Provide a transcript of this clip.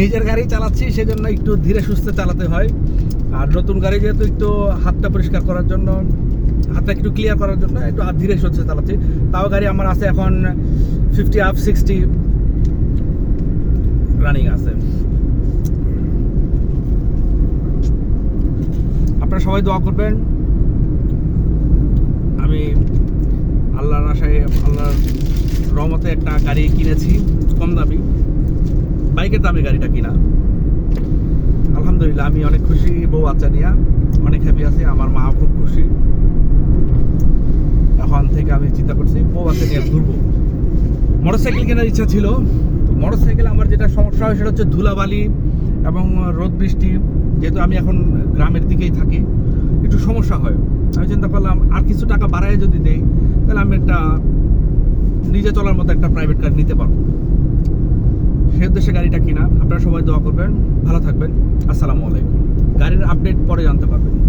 নিজের গাড়ি চালাচ্ছি, সেজন্য একটু ধীরে সুস্থে চালাতে হয়। আর নতুন গাড়ি যেহেতু একটু হাতটা পরিষ্কার করার জন্য, হাতটা একটু ক্লিয়ার করার জন্য একটু হাত ধীরে সুস্থে চালাচ্ছি। তাও গাড়ি আমার আছে এখন ফিফটি আপ সিক্সটি রানিং আছে। আপনারা সবাই দোয়া করবেন। আমি আল্লাহর আশায়, আল্লাহর রহমতে একটা গাড়ি কিনেছি, কম দামি। বাইকের দামে গাড়িটা কিনা? আলহামদুলিল্লাহ, আমি অনেক খুশি, বউ বাচ্চা নিয়ে। অনেক হ্যাপি আছি, আমার মা খুব খুশি। এখন থেকে আমি চিন্তা করছি, বউ বাচ্চা নিয়ে ঘুরবো। মোটরসাইকেল কেনার ইচ্ছা ছিল। মোটর সাইকেল আমার যেটা সমস্যা হয়, সেটা হচ্ছে ধুলাবালি এবং রোদ বৃষ্টি। যেহেতু আমি এখন গ্রামের দিকেই থাকি, একটু সমস্যা হয়। আমি চিন্তা করলাম, আর কিছু টাকা বাড়ায় যদি দেই, তাহলে আমি একটা নিজে চলার মতো একটা প্রাইভেট কার নিতে পারব। সে উদ্দেশ্যে গাড়িটা কিনা আপনারা সবাই দোয়া করবেন। ভালো থাকবেন। আসসালামু আলাইকুম। গাড়ির আপডেট পরে জানতে পারবেন।